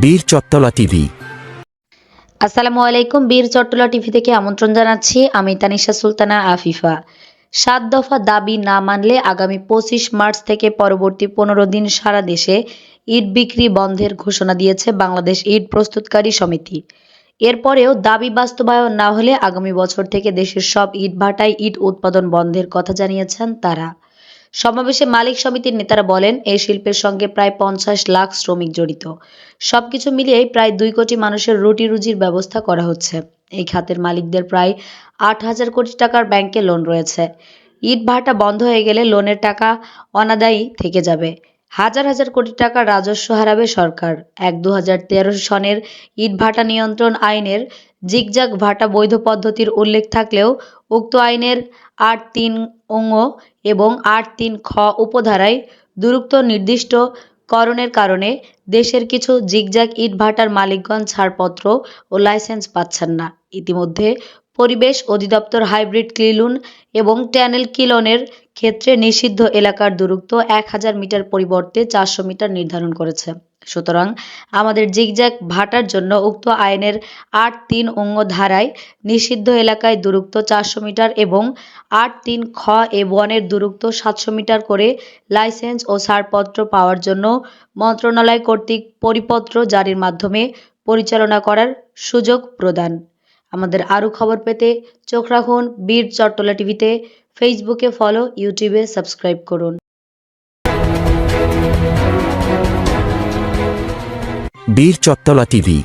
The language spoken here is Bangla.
বীর চত্তলা টিভি। আসসালামু আলাইকুম, বীর চট্টলা টিভি থেকে আমন্ত্রণ জানাচ্ছি। আমি তানিশা সুলতানা আফিফা। সাত দফা দাবি না মানলে আগামী পঁচিশ মার্চ থেকে পরবর্তী পনেরো দিন সারা দেশে ইট বিক্রি বন্ধের ঘোষণা দিয়েছে বাংলাদেশ ইট প্রস্তুতকারী সমিতি। এরপরেও দাবি বাস্তবায়ন না হলে আগামী বছর থেকে দেশের সব ইট ভাটায় ইট উৎপাদন বন্ধের কথা জানিয়েছেন তারা। সমাবেশে মালিক সমিতির নেতারা বলেন, এই শিল্পের সঙ্গে প্রায় পঞ্চাশ লাখ শ্রমিক জড়িত। সবকিছু মিলিয়ে প্রায় দুই কোটি মানুষের রুটি রুজির ব্যবস্থা করা হচ্ছে। এই খাতের মালিকদের প্রায় আট হাজার কোটি টাকার ব্যাংকে লোন রয়েছে। ইট ভাটা বন্ধ হয়ে গেলে লোনের টাকা অনাদায়ী থেকে যাবে। হাজার হাজার কোটি টাকা রাজস্ব হারাবে সরকার। এক দু সনের ইট ভাটা নিয়ন্ত্রণ আইনের জিগজাগ ভাটা বৈধ পদ্ধতির উল্লেখ থাকলেও উক্ত আইনের আট তিন অঙ্গ এবং আট তিন খ উপধারায় দুরুক্ত নির্দিষ্ট করণের কারণে দেশের কিছু জিগজাগ ইট ভাটার মালিকগণ ছাড়পত্র ও লাইসেন্স পাচ্ছেন না। ইতিমধ্যে পরিবেশ অধিদপ্তর হাইব্রিড ক্লিলুন এবং ট্যানেল কিলনের ক্ষেত্রে নিষিদ্ধ এলাকার দূরত্ব এক হাজার মিটার পরিবর্তে চারশো মিটার নির্ধারণ করেছে। সুতরাং আমাদের জিগজ্যাগ ভাটার জন্য উক্ত আইনের আট তিন অঙ্গ ধারায় নিষিদ্ধ এলাকায় দূরত্ব চারশো মিটার এবং আট তিন খ এ বনের দূরত্ব সাতশো মিটার করে লাইসেন্স ও ছাড়পত্র পাওয়ার জন্য মন্ত্রণালয় কর্তৃক পরিপত্র জারির মাধ্যমে পরিচালনা করার সুযোগ প্রদান। আমাদের আরও খবর পেতে চোখ রাখুন বীর চট্টলা টিভিতে। ফেসবুকে ফলো ইউটিউবে সাবস্ক্রাইব করুন। বীর চট্টলা টিভি